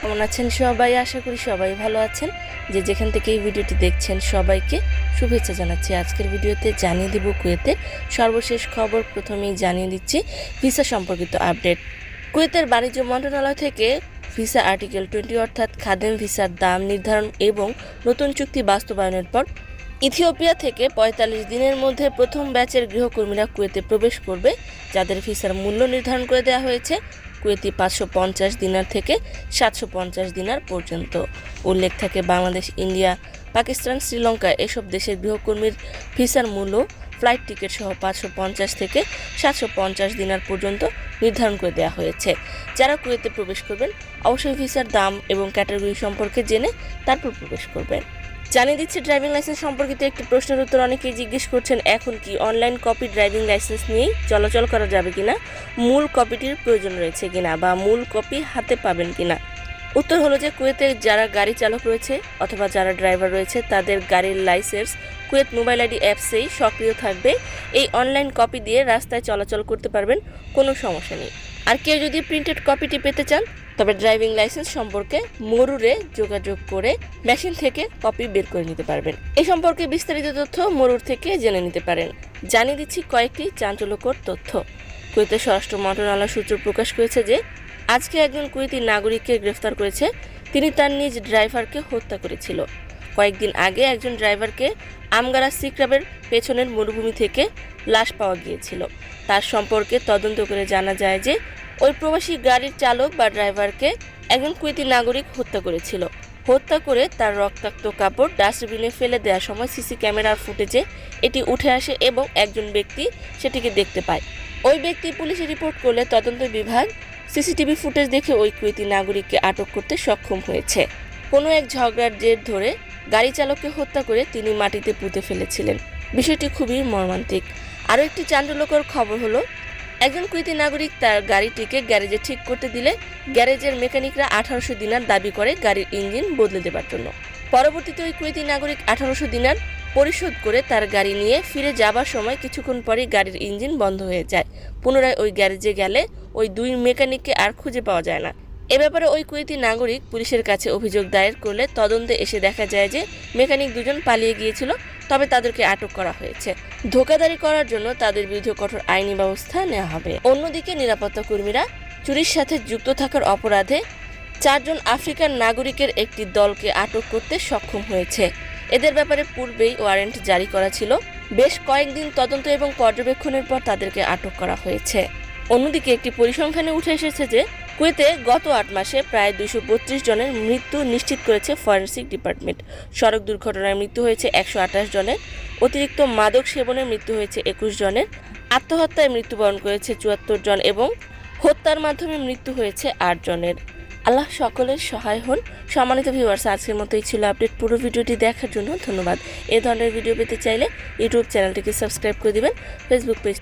কেমন আছেন সবাই? আশা করি সবাই ভালো আছেন। যে যেখান থেকে এই ভিডিওটি দেখছেন সবাইকে শুভেচ্ছা জানাচ্ছি। আজকের ভিডিওতে জানিয়ে দেব কুয়েতে সর্বশেষ খবর। প্রথমেই জানিয়ে দিচ্ছি, ভিসা সম্পর্কিত আপডেট। কুয়েতের বাণিজ্য মন্ত্রণালয় থেকে ভিসা আর্টিকেল টোয়েন্টি অর্থাৎ খাদেম ভিসার দাম নির্ধারণ এবং নতুন চুক্তি বাস্তবায়নের পর ইথিওপিয়া থেকে পঁয়তাল্লিশ দিনের মধ্যে প্রথম ব্যাচের গৃহকর্মীরা কুয়েতে প্রবেশ করবে, যাদের ভিসার মূল্য নির্ধারণ করে দেওয়া হয়েছে। কুয়েতি পাঁচশো পঞ্চাশ দিনার থেকে সাতশো পঞ্চাশ দিনার পর্যন্ত। উল্লেখ থাকে বাংলাদেশ, ইন্ডিয়া, পাকিস্তান, শ্রীলঙ্কা এসব দেশের গৃহকর্মীর ভিসার মূল্য, ফ্লাইট টিকিট সহ পাঁচশো পঞ্চাশ থেকে সাতশো পঞ্চাশ দিনার পর্যন্ত নির্ধারণ করে দেওয়া হয়েছে। যারা কুয়েতে প্রবেশ করবেন, অবশ্যই ভিসার দাম এবং ক্যাটাগরি সম্পর্কে জেনে তারপর প্রবেশ করবেন। জানিয়ে দিচ্ছি ড্রাইভিং লাইসেন্স সম্পর্কিত একটি প্রশ্নের উত্তর অনেকেই জিজ্ঞেস করছেন, এখন কি অনলাইন কপি ড্রাইভিং লাইসেন্স নিয়েই চলাচল করা যাবে কিনা? মূল কপিটির প্রয়োজন রয়েছে কিনা বা মূল কপি হাতে পাবেন কিনা? উত্তর হলো যে কুয়েতে যারা গাড়ি চালক রয়েছে অথবা যারা ড্রাইভার রয়েছে, তাদের গাড়ির লাইসেন্স কুয়েত মোবাইল আইডি অ্যাপসেই সক্রিয় থাকবে। এই অনলাইন কপি দিয়ে রাস্তায় চলাচল করতে পারবেন, কোনো সমস্যা নেই। আর কেউ যদি প্রিন্টেড কপিটি পেতে চান তবে ড্রাইভিং লাইসেন্স সম্পর্কে মরুরে যোগাযোগ করে মেশিন থেকে কপি বের করে নিতে পারবেন। এই সম্পর্কে বিস্তারিত তথ্য মরুর থেকে জেনে নিতে পারেন। জানিয়ে দিচ্ছি কয়েকটি চাঞ্চল্যকর তথ্য। কুয়েতের স্বরাষ্ট্র মন্ত্রণালয় সূত্র প্রকাশ করেছে যে, আজকে একজন কুয়েতি নাগরিককে গ্রেফতার করেছে। তিনি তার নিজ ড্রাইভারকে হত্যা করেছিল। কয়েকদিন আগে একজন ড্রাইভারকে আমগারা সিক্রাবের পেছনের মরুভূমি থেকে লাশ পাওয়া গিয়েছিল। তার সম্পর্কে তদন্ত করে জানা যায় যে ওই প্রবাসী গাড়ির চালক বা ড্রাইভারকে একজন কুয়েতি নাগরিক হত্যা করেছিল। হত্যা করে তার রক্তাক্ত কাপড় ডাস্টবিনে ফেলে দেওয়ার সময় সিসি ক্যামেরার ফুটেজে এটি উঠে আসে এবং একজন ব্যক্তি সেটিকে দেখতে পায়। ওই ব্যক্তি পুলিশে রিপোর্ট করলে তদন্ত বিভাগ সিসিটিভি ফুটেজ দেখে ওই কুয়েতি নাগরিককে আটক করতে সক্ষম হয়েছে। কোনো এক ঝগড়ার জের ধরে গাড়ি চালককে হত্যা করে তিনি মাটিতে পুঁতে ফেলেছিলেন। বিষয়টি খুবই মর্মান্তিক। আরও একটি চাঞ্চল্যকর খবর হলো একজন কুয়েতি নাগরিক তার গাড়িটিকে গ্যারেজে ঠিক করতে দিলে গ্যারেজের মেকানিকরা আঠারোশো দিনার দাবি করে গাড়ির ইঞ্জিন বদলে দেবার জন্য। পরবর্তীতে ওই কুয়েতি নাগরিক আঠারোশো দিনার পরিশোধ করে তার গাড়ি নিয়ে ফিরে যাবার সময় কিছুক্ষণ পরেই গাড়ির ইঞ্জিন বন্ধ হয়ে যায়। পুনরায় ওই গ্যারেজে গেলে ওই দুই মেকানিককে আর খুঁজে পাওয়া যায় না। এ ব্যাপারে ওই কুয়েতি নাগরিক পুলিশের কাছে অভিযোগ দায়ের করলে তদন্তে এসে দেখা যায় যে মেকানিক দুজন পালিয়ে গিয়েছিল, তবে তাদেরকে আটক করা হয়েছে। ধোকাদারি করার জন্য তাদের বিরুদ্ধে কঠোর আইনি ব্যবস্থা নেওয়া হবে। অন্যদিকে নিরাপত্তা কর্মীরা চুরির সাথে যুক্ত থাকার অপরাধে চারজন আফ্রিকান নাগরিকের একটি দলকে আটক করতে সক্ষম হয়েছে। এদের ব্যাপারে পূর্বেই ওয়ারেন্ট জারি করা ছিল। বেশ কয়েকদিন তদন্ত এবং পর্যবেক্ষণের পর তাদেরকে আটক করা হয়েছে। অন্যদিকে একটি পরিসংখ্যানে উঠে এসেছে যে কুয়েতে গত আট মাসে প্রায় দুশো বত্রিশ জনের মৃত্যু নিশ্চিত করেছে ফরেন্সিক ডিপার্টমেন্ট। সড়ক দুর্ঘটনায় মৃত্যু হয়েছে একশো আঠাশ জনের। অতিরিক্ত মাদক সেবনে মৃত্যু হয়েছে একুশ জনের। আত্মহত্যায় মৃত্যুবরণ করেছে চুয়াত্তর জন এবং হত্যার মাধ্যমে মৃত্যু হয়েছে আট জনের। আল্লাহ সকলের সহায় হন। সম্মানিত ভিউয়ার্স আজকের মতোই ছিল আপডেট পুরো ভিডিওটি দেখার জন্য ধন্যবাদ। এ ধরনের ভিডিও পেতে চাইলে ইউটিউব চ্যানেলটিকে সাবস্ক্রাইব করে দিবেন। Facebook page